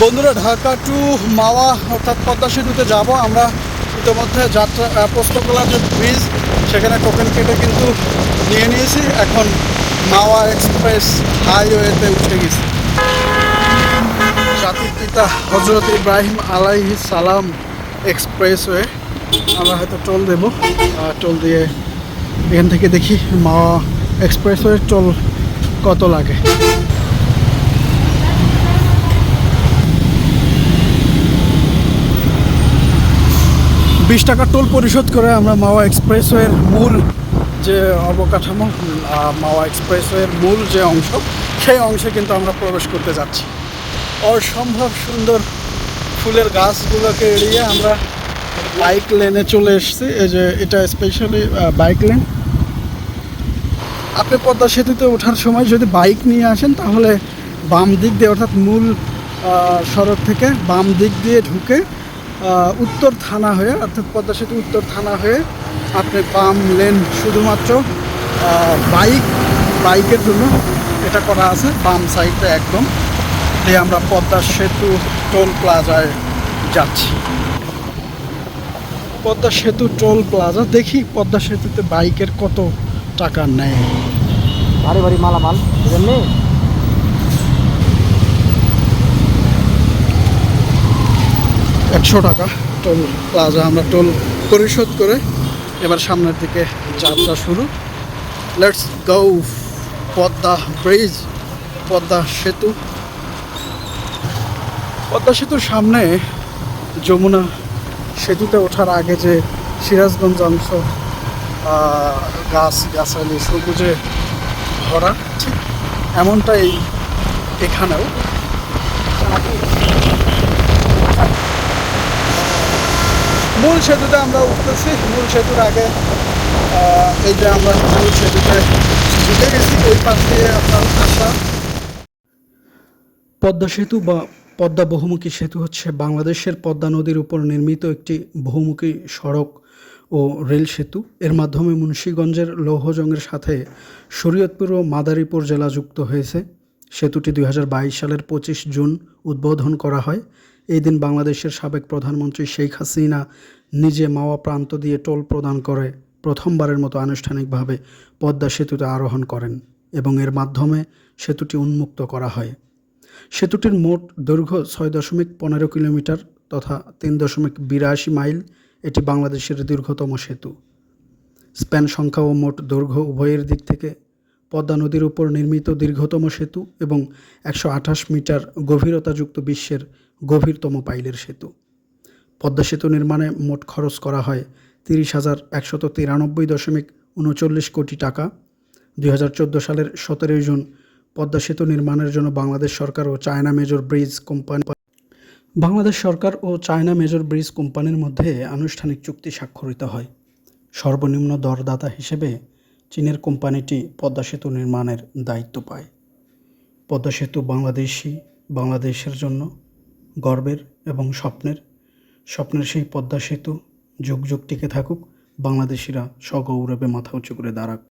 বন্ধুরা, ঢাকা টু মাওয়া অর্থাৎ পদ্মা সেতুতে যাব। আমরা ইতিমধ্যে যাত্রা পোস্তকলা যে ব্রিজ সেখানে টোকেন কেটে কিন্তু নিয়ে নিয়েছি। এখন মাওয়া এক্সপ্রেস হাইওয়েতে উঠে গেছি। জাতির পিতা হজরত ইব্রাহিম আলাইহি সালাম এক্সপ্রেসওয়ে আমরা হয়তো টোল দেব। টোল দিয়ে এখান থেকে দেখি মাওয়া এক্সপ্রেসওয়ে টোল কত লাগে। বিশ টাকা টোল পরিশোধ করে আমরা মাওয়া এক্সপ্রেসওয়ের মূল যে অবকাঠামো মাওয়া এক্সপ্রেসওয়ের মূল যে অংশ, সেই অংশে কিন্তু আমরা প্রবেশ করতে যাচ্ছি। অসম্ভব সুন্দর ফুলের গাছগুলোকে এড়িয়ে আমরা বাইক লেনে চলে এসেছি। এই যে এটা স্পেশালি বাইক লেন। আপনি পদ্মা সেতুতে ওঠার সময় যদি বাইক নিয়ে আসেন, তাহলে বাম দিক দিয়ে, অর্থাৎ মূল সড়ক থেকে বাম দিক দিয়ে ঢুকে উত্তর থানা হয়ে, অর্থাৎ পদ্মা সেতু উত্তর থানা হয়ে আপনি বাম লেন শুধুমাত্র বাইক, বাইকের জন্য এটা করা আছে বাম সাইডটা একদম। দিয়ে আমরা পদ্মা সেতু টোল প্লাজায় যাচ্ছি। পদ্মা সেতু টোল প্লাজা, দেখি পদ্মা সেতুতে বাইকের কত টাকা নেয়। ভারী ভারী মালামাল এজন্যে একশো টাকা টোল প্লাজা আমরা টোল পরিশোধ করে এবার সামনের দিকে যাত্রা শুরু। Let's go Padma bridge, Padma সেতু। পদ্মা সেতুর সামনে যমুনা সেতুতে ওঠার আগে যে সিরাজগঞ্জ অংশ গাছ, গাছালি, সবুজে ভরা, ঠিক এমনটাই এখানেও। মূল সেতুতে আমরা উঠতেছি। মূল সেতুর আগে এই যে আমরা মূল সেতুতে ঢুকে গেছি। ওই পাশ দিয়ে আপনার আসা পদ্মা সেতু বা পদ্মা বহুমুখী সেতু হচ্ছে বাংলাদেশের পদ্মা নদীর উপর নির্মিত একটি বহুমুখী সড়ক ও রেল সেতু। এর মাধ্যমে মুন্সীগঞ্জের লৌহজংয়ের সাথে শরীয়তপুর ও মাদারীপুর জেলা যুক্ত হয়েছে। সেতুটি দুই হাজার বাইশ সালের পঁচিশ জুন উদ্বোধন করা হয়। এই দিন বাংলাদেশের সাবেক প্রধানমন্ত্রী শেখ হাসিনা নিজে মাওয়া প্রান্ত দিয়ে টোল প্রদান করে প্রথমবারের মতো আনুষ্ঠানিকভাবে পদ্মা সেতুতে আরোহণ করেন এবং এর মাধ্যমে সেতুটি উন্মুক্ত করা হয়। সেতুটির মোট দৈর্ঘ্য ছয় দশমিক পনেরো কিলোমিটার তথা তিন দশমিক বিরাশি মাইল। এটি বাংলাদেশের দীর্ঘতম সেতু। স্প্যান সংখ্যা ও মোট দৈর্ঘ্য উভয়ের দিক থেকে পদ্মা নদীর উপর নির্মিত দীর্ঘতম সেতু এবং একশো আঠাশ মিটার গভীরতাযুক্ত বিশ্বের গভীরতম পাইলের সেতু। পদ্মা সেতু নির্মাণে মোট খরচ করা হয় তিরিশ হাজার একশত তিরানব্বই দশমিক উনচল্লিশ কোটি টাকা। দুই হাজার চোদ্দ সালের সতেরোই জুন পদ্মা সেতু নির্মাণের জন্য বাংলাদেশ সরকার ও China Major Bridge company Bangladesh সরকার ও চায়না মেজর ব্রিজ কোম্পানির মধ্যে আনুষ্ঠানিক চুক্তি স্বাক্ষরিত হয়। সর্বনিম্ন দরদাতা হিসেবে চীনের কোম্পানিটি পদ্মা সেতু নির্মাণের দায়িত্ব পায়। পদ্মা সেতু বাংলাদেশি বাংলাদেশের জন্য গর্বের এবং স্বপ্নের। স্বপ্নের সেই পদ্মা সেতু যুগ যুগ টিকে থাকুক, বাংলাদেশিরা সগৌরবে মাথা উঁচু করে দাঁড়াক।